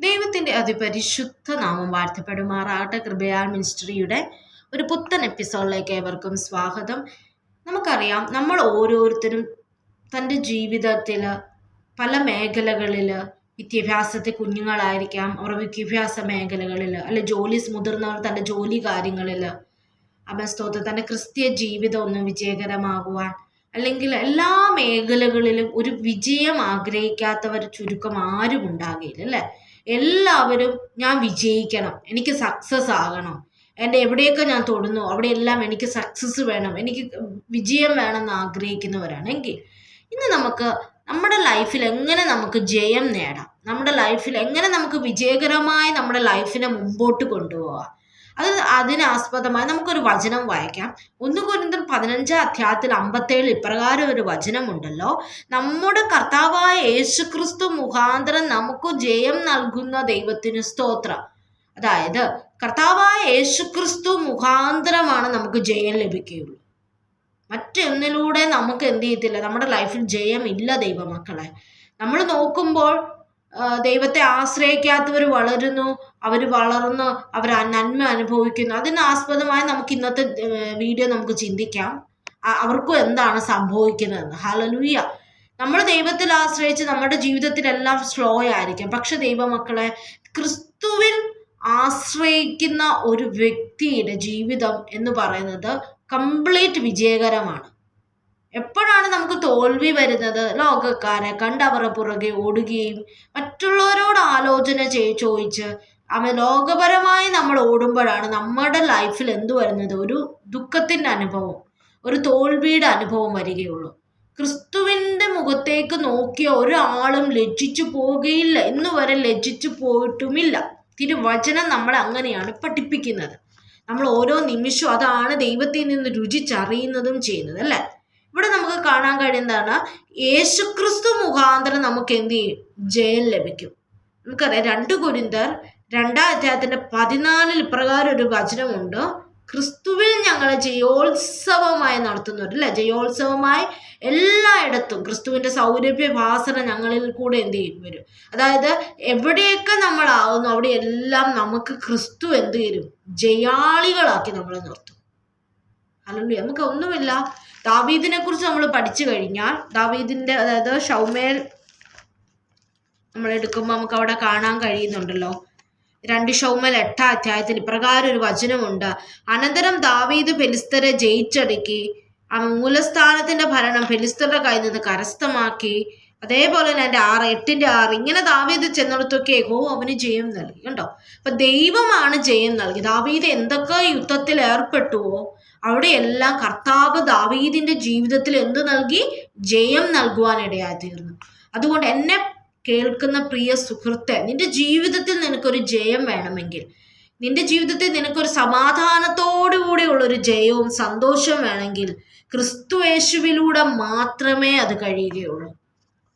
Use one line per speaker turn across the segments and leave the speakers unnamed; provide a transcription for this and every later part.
ദൈവത്തിന്റെ അതിപരിശുദ്ധ നാമം വാഴ്ത്തപ്പെടുമാറാകട്ടെ. കൃപയാൽ മിനിസ്ട്രിയുടെ ഒരു പുത്തൻ എപ്പിസോഡിലേക്ക് ഏവർക്കും സ്വാഗതം. നമുക്കറിയാം നമ്മൾ ഓരോരുത്തരും തന്റെ ജീവിതത്തിൽ പല മേഖലകളിൽ വിദ്യാഭ്യാസത്തെ കുഞ്ഞുങ്ങളായിരിക്കാം അവരുടെ വിദ്യാഭ്യാസ മേഖലകളിൽ അല്ലെ ജോലി മുതിർന്നവർ തന്റെ ജോലി കാര്യങ്ങളിൽ അപസ്തോത്ത് തന്റെ ക്രിസ്തീയ ജീവിതം ഒന്ന് വിജയകരമാകുവാൻ അല്ലെങ്കിൽ എല്ലാ മേഖലകളിലും ഒരു വിജയം ആഗ്രഹിക്കാത്തവർ ചുരുക്കം ആരും ഉണ്ടാകില്ല അല്ലേ? എല്ലാവരും ഞാൻ വിജയിക്കണം. എനിക്ക് സക്സസ് ആകണം. എന്റെ എവിടെയൊക്കെ ഞാൻ തൊടുന്നു അവിടെയെല്ലാം എനിക്ക് സക്സസ് വേണം. എനിക്ക് വിജയം വേണമെന്ന് ആഗ്രഹിക്കുന്നവരാണെങ്കിൽ ഇന്ന് നമുക്ക് നമ്മുടെ ലൈഫിൽ എങ്ങനെ നമുക്ക് ജയം നേടാം? നമ്മുടെ ലൈഫിൽ എങ്ങനെ നമുക്ക് വിജയകരമായി നമ്മുടെ ലൈഫിനെ മുമ്പോട്ട് കൊണ്ടുപോകാം? അത് അതിനാസ്പദമായി നമുക്കൊരു വചനം വായിക്കാം. ഒന്ന് കുരിന്തൻ പതിനഞ്ചാം അധ്യായത്തിൽ അമ്പത്തേഴ് ഇപ്രകാരം ഒരു വചനമുണ്ടല്ലോ. നമ്മുടെ കർത്താവായ യേശുക്രിസ്തു മുഖാന്തരം നമുക്ക് ജയം നൽകുന്ന ദൈവത്തിന് സ്തോത്രം. അതായത് കർത്താവായ യേശുക്രിസ്തു മുഖാന്തരമാണ് നമുക്ക് ജയം ലഭിക്കുകയുള്ളൂ. മറ്റൊന്നിലൂടെ നമുക്ക് എന്ത് ചെയ്യത്തില്ല? നമ്മുടെ ലൈഫിൽ ജയം ഇല്ല ദൈവമക്കളെ. നമ്മൾ നോക്കുമ്പോൾ ദൈവത്തെ ആശ്രയിക്കാത്തവർ വളരുന്നു അവർ വളർന്ന് അവർ നന്മ അനുഭവിക്കുന്നു. അതിനാസ്പദമായി നമുക്ക് ഇന്നത്തെ വീഡിയോ നമുക്ക് ചിന്തിക്കാം. അവർക്കും എന്താണ് സംഭവിക്കുന്നതെന്ന്. ഹലലൂയ നമ്മൾ ദൈവത്തിൽ ആശ്രയിച്ച് നമ്മുടെ ജീവിതത്തിലെല്ലാം സ്ലോ ആയിരിക്കും. പക്ഷെ ദൈവമക്കളെ ക്രിസ്തുവിൽ ആശ്രയിക്കുന്ന ഒരു വ്യക്തിയുടെ ജീവിതം എന്ന് പറയുന്നത് കംപ്ലീറ്റ് വിജയകരമാണ്. എപ്പോഴാണ് നമുക്ക് തോൽവി വരുന്നത്? ലോകക്കാരെ കണ്ടവരുടെ പുറകെ ഓടുകയും മറ്റുള്ളവരോട് ആലോചന ചെയ് ചോദിച്ച് അവ ലോകപരമായി നമ്മൾ ഓടുമ്പോഴാണ് നമ്മുടെ ലൈഫിൽ എന്തു വരുന്നത്? ഒരു ദുഃഖത്തിന്റെ അനുഭവം ഒരു തോൽവിയുടെ അനുഭവം വരികയുള്ളൂ. ക്രിസ്തുവിന്റെ മുഖത്തേക്ക് നോക്കിയ ഒരാളും ലജ്ജിച്ചു പോവുകയില്ല. ഇന്ന് വരെ ലജ്ജിച്ചു പോയിട്ടുമില്ല. തിരുവചനം നമ്മളെ അങ്ങനെയാണ് പഠിപ്പിക്കുന്നത്. നമ്മൾ ഓരോ നിമിഷവും അതാണ് ദൈവത്തിൽ നിന്ന് രുചിച്ചറിയുന്നതും ചെയ്യുന്നത് അല്ലേ? ഇവിടെ നമുക്ക് കാണാൻ കഴിയുന്നതാണ് യേശുക്രിസ്തു മുഖാന്തരം നമുക്ക് എന്ത് ചെയ്യും? ജയം ലഭിക്കും. നമുക്കറിയാം രണ്ട് കുരിന്തർ രണ്ടാം അധ്യായത്തിന്റെ പതിനാലിൽ ഇപ്രകാരം ഒരു വചനമുണ്ട്. ക്രിസ്തുവിൽ ഞങ്ങൾ ജയോത്സവമായി നടത്തുന്നുണ്ട് അല്ലെ? ജയോത്സവമായി എല്ലായിടത്തും ക്രിസ്തുവിന്റെ സൗരഭ്യ വാസന ഞങ്ങളിൽ കൂടെ എന്ത് ചെയ്യും? വരും. അതായത് എവിടെയൊക്കെ നമ്മളാവുന്നു അവിടെ എല്ലാം നമുക്ക് ക്രിസ്തു എന്ത് ചെയ്യും? ജയാളികളാക്കി നമ്മളെ നിർത്തും. അല്ലെങ്കിൽ നമുക്ക് ഒന്നുമില്ല ദാവീദിനെ കുറിച്ച് നമ്മൾ പഠിച്ചു കഴിഞ്ഞാൽ ദാവീദിന്റെ അതായത് ഷൗമേൽ നമ്മൾ എടുക്കുമ്പോൾ നമുക്ക് അവിടെ കാണാൻ കഴിയുന്നുണ്ടല്ലോ. രണ്ട് ഷൗമൽ എട്ടാം അധ്യായത്തിൽ ഇപ്രകാരം ഒരു വചനമുണ്ട്. അനന്തരം ദാവീദ് ഫെലിസ്തരെ ജയിച്ചടുക്കി ആ മൂലസ്ഥാനത്തിന്റെ ഭരണം ഫെലിസ്തരുടെ കയ്യിൽ നിന്ന് കരസ്ഥമാക്കി. അതേപോലെ തന്നെ എന്റെ ആറ് എട്ടിന്റെ ആറ് ഇങ്ങനെ ദാവീദ് ചെന്നിടത്തൊക്കെ ഏകോ അവന് ജയം നൽകി. കണ്ടോ? അപ്പൊ ദൈവമാണ് ജയം നൽകി. ദാവീദ് എന്തൊക്കെ യുദ്ധത്തിൽ ഏർപ്പെട്ടുവോ അവിടെയെല്ലാം കർത്താവ് ദാവീദിന്റെ ജീവിതത്തിൽ എന്ത് നൽകി? ജയം നൽകുവാനിടയായി തീർന്നു. അതുകൊണ്ട് എന്നെ കേൾക്കുന്ന പ്രിയ സുഹൃത്തെ നിന്റെ ജീവിതത്തിൽ നിനക്കൊരു ജയം വേണമെങ്കിൽ നിന്റെ ജീവിതത്തിൽ നിനക്കൊരു സമാധാനത്തോടു കൂടിയുള്ള ഒരു ജയവും സന്തോഷവും വേണമെങ്കിൽ ക്രിസ്തു യേശുവിലൂടെ മാത്രമേ അത് കഴിയുകയുള്ളൂ.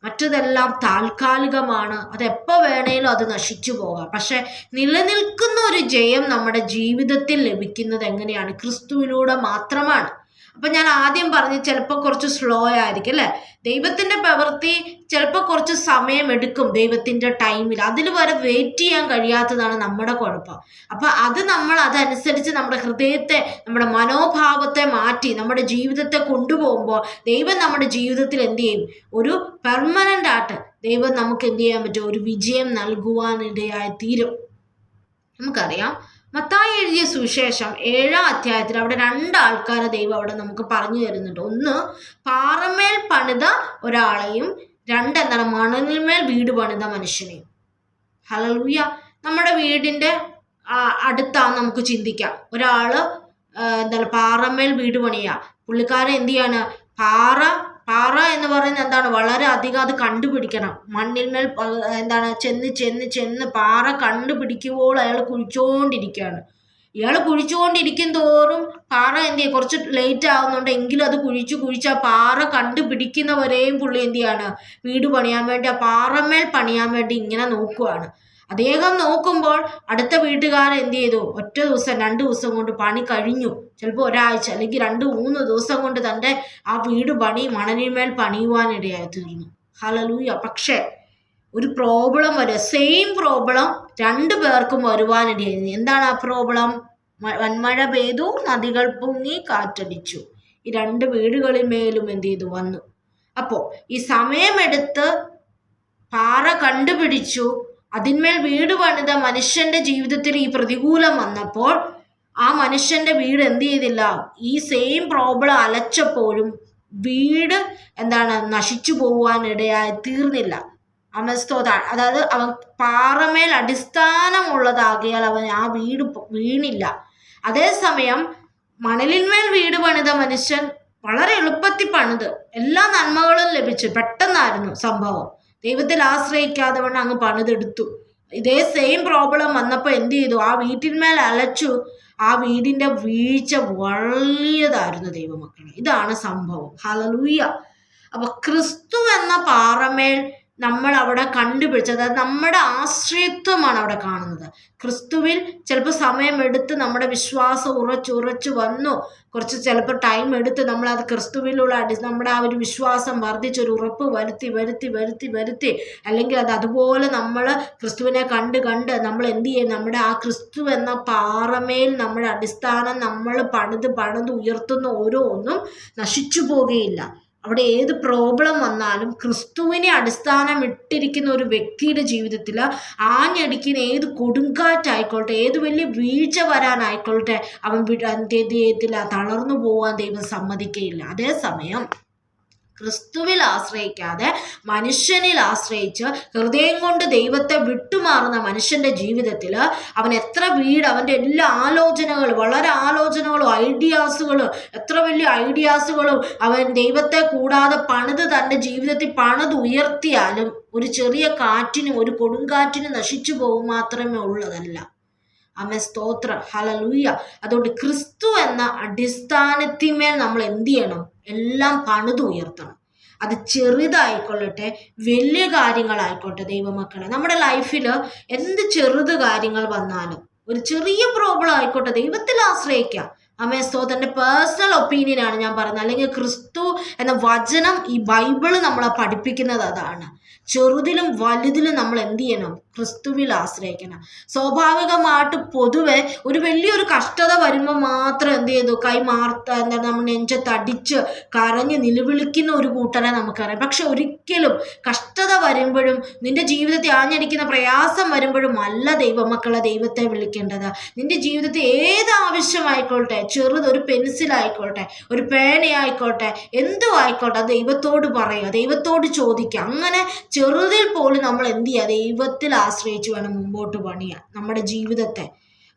മറ്റതെല്ലാം താൽക്കാലികമാണ്. അതെപ്പോൾ വേണേലും അത് നശിച്ചു പോകാം. പക്ഷെ നിലനിൽക്കുന്ന ഒരു ജയം നമ്മുടെ ജീവിതത്തിൽ ലഭിക്കുന്നത് എങ്ങനെയാണ്? ക്രിസ്തുവിലൂടെ മാത്രമാണ്. അപ്പൊ ഞാൻ ആദ്യം പറഞ്ഞു ചിലപ്പോൾ കുറച്ച് സ്ലോ ആയിരിക്കും അല്ലേ? ദൈവത്തിന്റെ പ്രവൃത്തി ചിലപ്പോൾ കുറച്ച് സമയം എടുക്കും ദൈവത്തിന്റെ ടൈമിൽ അതിൽ വരെ വെയിറ്റ് ചെയ്യാൻ കഴിയാത്തതാണ് നമ്മുടെ കുഴപ്പം. അപ്പൊ അത് നമ്മൾ അതനുസരിച്ച് നമ്മുടെ ഹൃദയത്തെ നമ്മുടെ മനോഭാവത്തെ മാറ്റി നമ്മുടെ ജീവിതത്തെ കൊണ്ടുപോകുമ്പോൾ ദൈവം നമ്മുടെ ജീവിതത്തിൽ എന്ത് ചെയ്യും? ഒരു പെർമനന്റ് ആയിട്ട് ദൈവം നമുക്ക് എന്ത് ചെയ്യാൻ പറ്റും? ഒരു വിജയം നൽകുവാനിടയായി തീരും. നമുക്കറിയാം മത്തായി എഴുതിയ സുവിശേഷം ഏഴാം അധ്യായത്തിൽ അവിടെ രണ്ട് ആൾക്കാരെ ദൈവം അവിടെ നമുക്ക് പറഞ്ഞു തരുന്നുണ്ട്. ഒന്ന് പാറമേൽ പണിത ഒരാളെയും രണ്ട് എന്താണ് മണലിന്മേൽ വീട് പണിത മനുഷ്യനെയും. ഹലലൂയ നമ്മുടെ വീടിന്റെ അടുത്താണ് നമുക്ക് ചിന്തിക്കാം. ഒരാൾ എന്താണ് പാറമേൽ വീട് പണിയുക പുള്ളിക്കാരൻ എന്ത് ചെയ്യാണ്? പാറ പാറ എന്ന് പറയുന്നത് എന്താണ്? വളരെ അധികം അത് കണ്ടുപിടിക്കണം. മണ്ണിന്മേൽ എന്താണ് ചെന്ന് ചെന്ന് ചെന്ന് പാറ കണ്ടുപിടിക്കുമ്പോൾ അയാൾ കുഴിച്ചുകൊണ്ടിരിക്കുകയാണ് ഇയാൾ കുഴിച്ചുകൊണ്ടിരിക്കും തോറും പാറ എന്ത് ചെയ്യും? കുറച്ച് ലേറ്റ് ആവുന്നുണ്ട്. എങ്കിലും അത് കുഴിച്ച് കുഴിച്ച് ആ പാറ കണ്ടുപിടിക്കുന്നവരെയും പുള്ളി എന്ത് ചെയ്യാണ്? വീട് പണിയാൻ വേണ്ടി ആ പാറമേൽ പണിയാൻ വേണ്ടി ഇങ്ങനെ നോക്കുവാണ്. അദ്ദേഹം നോക്കുമ്പോൾ അടുത്ത വീട്ടുകാർ എന്ത് ചെയ്തു? ഒറ്റ ദിവസം രണ്ട് ദിവസം കൊണ്ട് പണി കഴിഞ്ഞു. ചിലപ്പോൾ ഒരാഴ്ച അല്ലെങ്കിൽ രണ്ട് മൂന്ന് ദിവസം കൊണ്ട് തന്റെ ആ വീട് പണി മണലിന്മേൽ പണിയുവാനിടയായി തീർന്നു. ഹലലൂയ പക്ഷേ ഒരു പ്രോബ്ലം വരിക സെയിം പ്രോബ്ലം രണ്ട് പേർക്കും വരുവാനിടയായിരുന്നു എന്താണ് ആ പ്രോബ്ലം? വൻമഴ പെയ്തു നദികൾ പൊങ്ങി കാറ്റടിച്ചു. ഈ രണ്ട് വീടുകളിൽ മേലും എന്ത് ചെയ്തു? വന്നു. അപ്പോൾ ഈ സമയമെടുത്ത് പാറ കണ്ടുപിടിച്ചു. അതിന്മേൽ വീട് പണിത മനുഷ്യന്റെ ജീവിതത്തിൽ ഈ പ്രതികൂലം വന്നപ്പോൾ ആ മനുഷ്യന്റെ വീട് എന്ത് ചെയ്തില്ല? ഈ സെയിം പ്രോബ്ലം അലച്ചപ്പോഴും വീട് എന്താണ് നശിച്ചു പോകുവാനിടയായി തീർന്നില്ല. അമസ്തോത അതായത് അവൻ പാറമേൽ അടിസ്ഥാനമുള്ളതാകിയാൽ അവൻ ആ വീട് വീണില്ല. അതേസമയം മണലിന്മേൽ വീട് പണിത മനുഷ്യൻ വളരെ എളുപ്പത്തിൽ പണിത്. എല്ലാ നന്മകളും ലഭിച്ചു. പെട്ടെന്നായിരുന്നു സംഭവം. ദൈവത്തിൽ ആശ്രയിക്കാതെ വണ്ണം അങ്ങ് പണിതെടുത്തു. ഇതേ സെയിം പ്രോബ്ലം വന്നപ്പോൾ എന്ത് ചെയ്തു? ആ വീട്ടിന്മേൽ അലച്ചു. ആ വീടിന്റെ വീഴ്ച വലിയതായിരുന്നു ദൈവമക്കളെ. ഇതാണ് സംഭവം. ഹലലൂയ അപ്പൊ ക്രിസ്തു എന്ന പാറമേൽ നമ്മൾ അവിടെ കണ്ടുപിടിച്ചത്. അതായത് നമ്മുടെ ആശ്രയത്വമാണ് അവിടെ കാണുന്നത്. ക്രിസ്തുവിൽ ചിലപ്പോൾ സമയമെടുത്ത് നമ്മുടെ വിശ്വാസം ഉറച്ചുറച്ചു വന്നു. കുറച്ച് ചിലപ്പോൾ ടൈം എടുത്ത് നമ്മൾ അത് ക്രിസ്തുവിലുള്ള അടി നമ്മുടെ ആ ഒരു വിശ്വാസം വർദ്ധിച്ചൊരു ഉറപ്പ് വരുത്തി വരുത്തി വരുത്തി വരുത്തി. അല്ലെങ്കിൽ അത് അതുപോലെ നമ്മൾ ക്രിസ്തുവിനെ കണ്ട് കണ്ട് നമ്മൾ എന്ത് ചെയ്യും? നമ്മുടെ ആ ക്രിസ്തു എന്ന പാറമേൽ നമ്മുടെ അടിസ്ഥാനം നമ്മൾ പണിത് പണിത് ഉയർത്തുന്ന ഓരോന്നും നശിച്ചു പോകുകയില്ല അവിടെ ഏത് പ്രോബ്ലം വന്നാലും ക്രിസ്തുവിനെ അടിസ്ഥാനം ഇട്ടിരിക്കുന്ന ഒരു വ്യക്തിയുടെ ജീവിതത്തിൽ ആഞ്ഞടിക്കുന്ന ഏത് കൊടുങ്കാറ്റായിക്കോട്ടെ ഏത് വലിയ വീഴ്ച വരാനായിക്കോട്ടെ അവൻ ചെയ്യത്തില്ല തളർന്നു പോവാൻ ദൈവം സമ്മതിക്കയില്ല. അതേസമയം ക്രിസ്തുവിൽ ആശ്രയിക്കാതെ മനുഷ്യനിൽ ആശ്രയിച്ച് ഹൃദയം കൊണ്ട് ദൈവത്തെ വിട്ടുമാറുന്ന മനുഷ്യന്റെ ജീവിതത്തിൽ അവൻ എത്ര വീട് അവന്റെ എല്ലാ ആലോചനകളും വളരെ ആലോചനകളും ഐഡിയാസുകളും എത്ര വലിയ ഐഡിയാസുകളും അവൻ ദൈവത്തെ കൂടാതെ പണിത് തന്റെ ജീവിതത്തിൽ പണിത് ഉയർത്തിയാലും ഒരു ചെറിയ കാറ്റിനും ഒരു കൊടുങ്കാറ്റിനും നശിച്ചു പോകും മാത്രമേ ഉള്ളതല്ല. അമ്മ സ്തോത്രം. ഹലലൂയ അതുകൊണ്ട് ക്രിസ്തു എന്ന അടിസ്ഥാനത്തിന്മേൽ നമ്മൾ എന്ത് ചെയ്യണം? എല്ലാം പണിതുയർത്തണം അത് ചെറുതായിക്കൊള്ളട്ടെ വലിയ കാര്യങ്ങളായിക്കോട്ടെ ദൈവമക്കളെ. നമ്മുടെ ലൈഫിൽ എന്ത് ചെറുത് കാര്യങ്ങൾ വന്നാലും ഒരു ചെറിയ പ്രോബ്ലം ആയിക്കോട്ടെ ദൈവത്തിൽ ആശ്രയിക്കാം. അമ്മേ സ്തോത്രന്റെ പേഴ്സണൽ ഒപ്പീനിയൻ ആണ് ഞാൻ പറയുന്നത് അല്ലെങ്കിൽ ക്രിസ്തു എന്ന വചനം ഈ ബൈബിൾ നമ്മളെ പഠിപ്പിക്കുന്നത് അതാണ്. ചെറുതിലും വലുതിലും നമ്മൾ എന്ത് ചെയ്യണം? ക്രിസ്തുവിൽ ആശ്രയിക്കണം. സ്വാഭാവികമായിട്ട് പൊതുവെ ഒരു വലിയൊരു കഷ്ടത വരുമ്പോൾ മാത്രം എന്ത് ചെയ്തു? കൈ മാർത്ത എന്താണ് നമ്മൾ നെഞ്ചത്തടിച്ച് കരഞ്ഞ് നിലവിളിക്കുന്ന ഒരു കൂട്ടരെ നമുക്കറിയാം. പക്ഷെ ഒരിക്കലും കഷ്ടത വരുമ്പോഴും നിന്റെ ജീവിതത്തെ ആഞ്ഞടിക്കുന്ന പ്രയാസം വരുമ്പോഴും അല്ല ദൈവമക്കളെ ദൈവത്തെ വിളിക്കേണ്ടത്. നിന്റെ ജീവിതത്തിൽ ഏത് ആവശ്യമായിക്കോട്ടെ ചെറുത് ഒരു പെൻസിലായിക്കോട്ടെ ഒരു പേനയായിക്കോട്ടെ എന്തോ ആയിക്കോട്ടെ ദൈവത്തോട് പറയുക ദൈവത്തോട് ചോദിക്കുക. അങ്ങനെ ചെറുതിൽ പോലും നമ്മൾ എന്ത് ചെയ്യുക? ദൈവത്തിൽ ആശ്രയിച്ച് വേണം മുമ്പോട്ട് പണിയാൻ നമ്മുടെ ജീവിതത്തെ.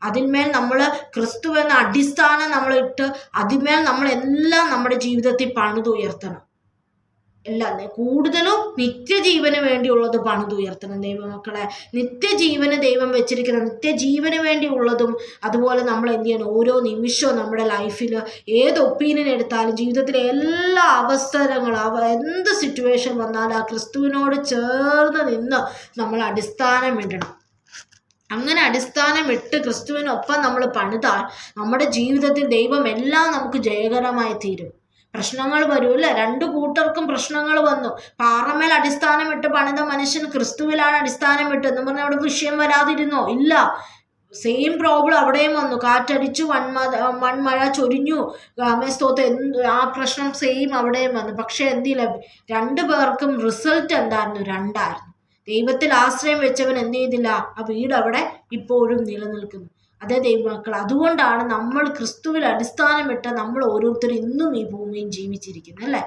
അതിന്മേൽ നമ്മൾ ക്രിസ്തു എന്ന അടിസ്ഥാനം നമ്മളിട്ട് അതിന്മേൽ നമ്മളെല്ലാം നമ്മുടെ ജീവിതത്തിൽ പണിതുയർത്തണം. എല്ലാം കൂടുതലും നിത്യജീവന് വേണ്ടിയുള്ളത് പണിതുയർത്തണം ദൈവമക്കളെ. നിത്യജീവന് ദൈവം വെച്ചിരിക്കുന്ന നിത്യജീവന് വേണ്ടിയുള്ളതും അതുപോലെ നമ്മൾ എന്ത് ചെയ്യണം? ഓരോ നിമിഷവും നമ്മുടെ ലൈഫിൽ ഏത് ഒപ്പീനിയൻ എടുത്താലും ജീവിതത്തിലെ എല്ലാ അവസരങ്ങളും അവ എന്ത് സിറ്റുവേഷൻ വന്നാലും ആ ക്രിസ്തുവിനോട് ചേർന്ന് നിന്ന് നമ്മൾ അടിസ്ഥാനം ഇടണം. അങ്ങനെ അടിസ്ഥാനം ഇട്ട് ക്രിസ്തുവിനൊപ്പം നമ്മൾ പണിതാൽ നമ്മുടെ ജീവിതത്തിൽ ദൈവം എല്ലാം നമുക്ക് ജയകരമായി തീരും. പ്രശ്നങ്ങൾ വരൂല്ല? രണ്ടു കൂട്ടർക്കും പ്രശ്നങ്ങൾ വന്നു. പാറമേൽ അടിസ്ഥാനമിട്ട് പണിത മനുഷ്യൻ ക്രിസ്തുവിലാണ് അടിസ്ഥാനം ഇട്ട് എന്ന് പറഞ്ഞാൽ അവിടെ വിഷയം വരാതിരുന്നോ? ഇല്ല. സെയിം പ്രോബ്ലം അവിടെയും വന്നു. കാറ്റടിച്ചു വൺമ വൺമഴ ചൊരിഞ്ഞു. ഗാമേസ്തോത്ത് എന്ത് ആ പ്രശ്നം സെയിം അവിടെയും വന്നു. പക്ഷേ എന്തില്ല? രണ്ടു പേർക്കും റിസൾട്ട് എന്തായിരുന്നു? രണ്ടായിരുന്നു. ദൈവത്തിൽ ആശ്രയം വെച്ചവൻ എന്ത് ചെയ്തില്ല? ആ വീട് അവിടെ ഇപ്പോഴും നിലനിൽക്കുന്നു. അതേ ദൈവമക്കൾ അതുകൊണ്ടാണ് നമ്മൾ ക്രിസ്തുവിൽ അടിസ്ഥാനമിട്ട് നമ്മൾ ഓരോരുത്തരും ഇന്നും ഈ ഭൂമിയിൽ ജീവിച്ചിരിക്കുന്നത് അല്ലേ?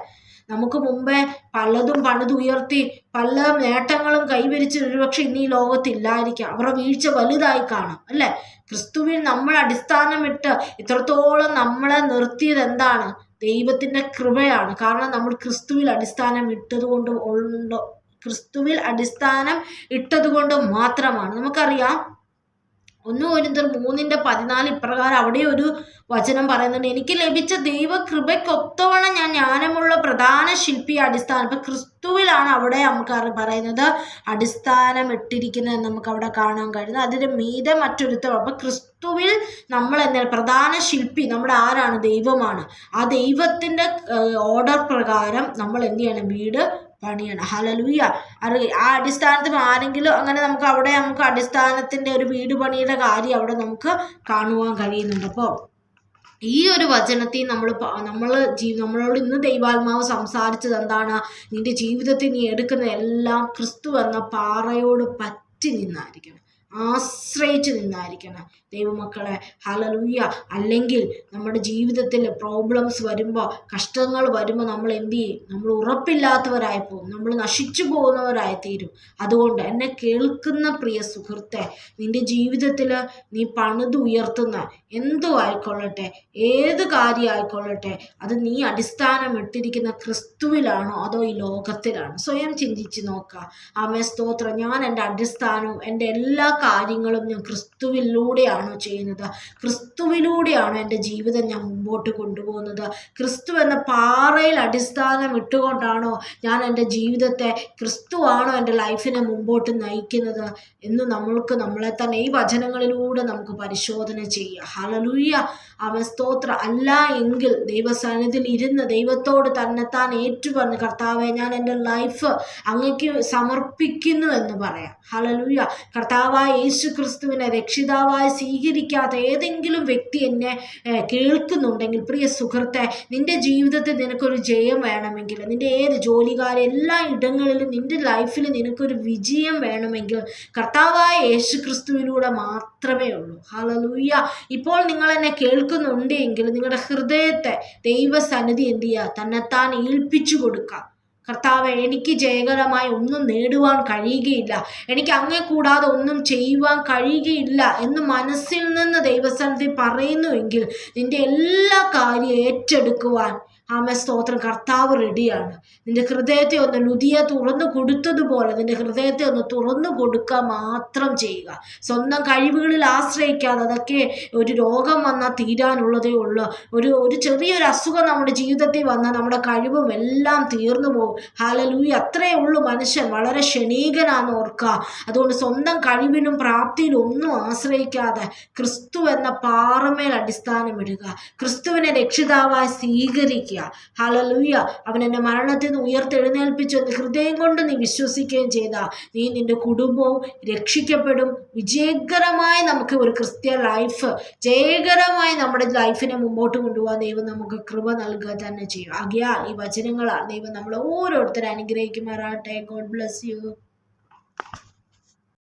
നമുക്ക് മുമ്പേ പലതും പണിതുയർത്തി പല നേട്ടങ്ങളും കൈവരിച്ച് ഒരുപക്ഷെ ഇന്ന് ഈ ലോകത്തില്ലായിരിക്കാം. അവരുടെ വീഴ്ച വലുതായി കാണാം അല്ലേ? ക്രിസ്തുവിൽ നമ്മൾ അടിസ്ഥാനമിട്ട് ഇത്രത്തോളം നമ്മളെ നിർത്തിയത് എന്താണ്? ദൈവത്തിന്റെ കൃപയാണ്. കാരണം നമ്മൾ ക്രിസ്തുവിൽ അടിസ്ഥാനം ഇട്ടത് കൊണ്ട് ഉണ്ടോ? ക്രിസ്തുവിൽ അടിസ്ഥാനം ഇട്ടത് കൊണ്ട് മാത്രമാണ്. നമുക്കറിയാം ഒന്ന് കോരിന്തർ മൂന്നിന്റെ പതിനാല് ഇപ്രകാരം അവിടെ ഒരു വചനം പറയുന്നുണ്ട്. എനിക്ക് ലഭിച്ച ദൈവകൃപയ്ക്കൊത്തവണ്ണം ഞാൻ ജ്ഞാനമുള്ള പ്രധാന ശില്പി അടിസ്ഥാനം ഇപ്പം ക്രിസ്തുവിലാണ് അവിടെ നമുക്ക് പറയുന്നത് അടിസ്ഥാനം ഇട്ടിരിക്കുന്നത് നമുക്ക് അവിടെ കാണാൻ കഴിയുന്നത്. അതിന് മീതെ മറ്റൊരുത്തം. അപ്പം ക്രിസ്തുവിൽ നമ്മൾ എന്താ പ്രധാന ശില്പി നമ്മുടെ ആരാണ്? ദൈവമാണ്. ആ ദൈവത്തിന്റെ ഓർഡർ പ്രകാരം നമ്മൾ എന്ത് ചെയ്യണം? വീട് പണിയണം. ഹലലൂയ അറി ആ അടിസ്ഥാനത്തിൽ ആരെങ്കിലും അങ്ങനെ നമുക്ക് അവിടെ നമുക്ക് അടിസ്ഥാനത്തിന്റെ ഒരു വീട് പണിയുടെ കാര്യം അവിടെ നമുക്ക് കാണുവാൻ കഴിയുന്നുണ്ട്. അപ്പോൾ ഈ ഒരു വചനത്തിൽ നമ്മൾ നമ്മൾ ജീ നമ്മളോട് ഇന്ന് ദൈവാത്മാവ് സംസാരിച്ചത് എന്താണ്? നിന്റെ ജീവിതത്തിൽ നീ എടുക്കുന്ന എല്ലാം ക്രിസ്തു എന്ന പാറയോട് പറ്റി നിന്നായിരിക്കണം. ആശ്രയിച്ച് നിന്നായിരിക്കണം. ദൈവമക്കളെ ഹലലൂയ അല്ലെങ്കിൽ നമ്മുടെ ജീവിതത്തിൽ പ്രോബ്ലംസ് വരുമ്പോൾ കഷ്ടങ്ങൾ വരുമ്പോൾ നമ്മൾ എന്ത് ചെയ്യും? നമ്മൾ ഉറപ്പില്ലാത്തവരായി പോകും നമ്മൾ നശിച്ചു പോകുന്നവരായി തീരും അതുകൊണ്ട് എന്നെ കേൾക്കുന്ന പ്രിയ സുഹൃത്തെ നിന്റെ ജീവിതത്തിൽ നീ പണിത് ഉയർത്തുന്ന എന്തോ ആയിക്കൊള്ളട്ടെ ഏത് കാര്യം ആയിക്കൊള്ളട്ടെ അത് നീ അടിസ്ഥാനമിട്ടിരിക്കുന്ന ക്രിസ്തുവിലാണോ അതോ ഈ ലോകത്തിലാണോ? സ്വയം ചിന്തിച്ച് നോക്കുക. ആമേ സ്തോത്രം. ഞാൻ എന്റെ അടിസ്ഥാനവും എന്റെ എല്ലാ കാര്യങ്ങളും ഞാൻ ക്രിസ്തുവിലൂടെയാണ് ചെയ്യുന്നത്? ക്രിസ്തുവിലൂടെയാണ് എന്റെ ജീവിതം ഞാൻ മുമ്പോട്ട് കൊണ്ടുപോകുന്നത്? ക്രിസ്തു എന്ന പാറയിൽ അടിസ്ഥാനം ഇട്ടുകൊണ്ടാണോ ഞാൻ എന്റെ ജീവിതത്തെ ക്രിസ്തുവാണോ എന്റെ ലൈഫിനെ മുമ്പോട്ട് നയിക്കുന്നത് എന്ന് നമ്മൾക്ക് നമ്മളെ തന്നെ ഈ വചനങ്ങളിലൂടെ നമുക്ക് പരിശോധന ചെയ്യുക ഹലലൂയ അവൻ സ്തോത്ര. അല്ല എങ്കിൽ ദൈവസന്നിധിയിൽ ഇരുന്ന് ദൈവത്തോട് തന്നെ താൻ ഏറ്റുപറഞ്ഞ് കർത്താവെ ഞാൻ എന്റെ ലൈഫ് അങ്ങക്ക് സമർപ്പിക്കുന്നു എന്ന് പറയാം. ഹലലൂയ കർത്താവായ യേശു ക്രിസ്തുവിനെ രക്ഷിതാവായി സ്വീകരിക്കാത്ത ഏതെങ്കിലും വ്യക്തി എന്നെ കേൾക്കുന്നുണ്ടെങ്കിൽ പ്രിയ സുഹൃത്തെ നിന്റെ ജീവിതത്തിൽ നിനക്കൊരു ജയം വേണമെങ്കിൽ നിന്റെ ഏത് ജോലികാരെ എല്ലാ ഇടങ്ങളിലും നിന്റെ ലൈഫിൽ നിനക്കൊരു വിജയം വേണമെങ്കിൽ കർത്താവായ യേശു ക്രിസ്തുവിലൂടെ മാത്രമേ ഉള്ളൂ. ഹലലൂയ്യ ഇപ്പോൾ നിങ്ങൾ എന്നെ കേൾക്കുന്നുണ്ടെങ്കിൽ നിങ്ങളുടെ ഹൃദയത്തെ ദൈവസന്നിധി എന്ത് ചെയ്യുക? തന്നെത്താൻ ഏൽപ്പിച്ചു കൊടുക്കുക. കർത്താവ് എനിക്ക് ജയകരമായി ഒന്നും നേടുവാൻ കഴിയുകയില്ല. എനിക്ക് അങ്ങേ കൂടാതെ ഒന്നും ചെയ്യുവാൻ കഴിയുകയില്ല എന്ന് മനസ്സിൽ നിന്ന് ദൈവസ്ഥാനത്തിൽ പറയുന്നുവെങ്കിൽ നിന്റെ എല്ലാ കാര്യം ഏറ്റെടുക്കുവാൻ ആമ സ്തോത്രം. കർത്താവ് റെഡിയാണ്. നിന്റെ ഹൃദയത്തെ ഒന്ന് ലുതിയെ തുറന്നു കൊടുത്തതുപോലെ നിന്റെ ഹൃദയത്തെ ഒന്ന് തുറന്നു കൊടുക്കുക മാത്രം ചെയ്യുക. സ്വന്തം കഴിവുകളിൽ ആശ്രയിക്കാതെ അതൊക്കെ ഒരു രോഗം വന്നാൽ തീരാനുള്ളതേ ഉള്ളൂ. ഒരു ഒരു ചെറിയൊരു അസുഖം നമ്മുടെ ജീവിതത്തിൽ വന്നാൽ നമ്മുടെ കഴിവും എല്ലാം തീർന്നു പോകും. ഹാലലൂയി അത്രയേ ഉള്ളൂ മനുഷ്യൻ. വളരെ ക്ഷണീകനാന്ന് ഓർക്കുക അതുകൊണ്ട് സ്വന്തം കഴിവിലും പ്രാപ്തിയിലും ഒന്നും ആശ്രയിക്കാതെ ക്രിസ്തു എന്ന പാറമേൽ അടിസ്ഥാനമിടുക ക്രിസ്തുവിനെ രക്ഷിതാവായി സ്വീകരിക്കുക. ഹലലൂയ അവൻ എന്റെ മരണത്തിൽ നിന്ന് ഉയർത്തെഴുന്നേൽപ്പിച്ചു എന്ന് ഹൃദയം കൊണ്ട് നീ വിശ്വസിക്കുകയും ചെയ്ത. നീ നിന്റെ കുടുംബവും രക്ഷിക്കപ്പെടും. വിജയകരമായി നമുക്ക് ഒരു ക്രിസ്ത്യ ലൈഫ് ജയകരമായി നമ്മുടെ ലൈഫിനെ മുമ്പോട്ട് കൊണ്ടുപോകാൻ ദൈവം നമുക്ക് കൃപ നൽകുക തന്നെ ചെയ്യും. അഗ്യാ ഈ വചനങ്ങളാണ് ദൈവം നമ്മൾ ഓരോരുത്തരും അനുഗ്രഹിക്കുമാറാട്ടെ ഗോഡ് ബ്ലസ് യു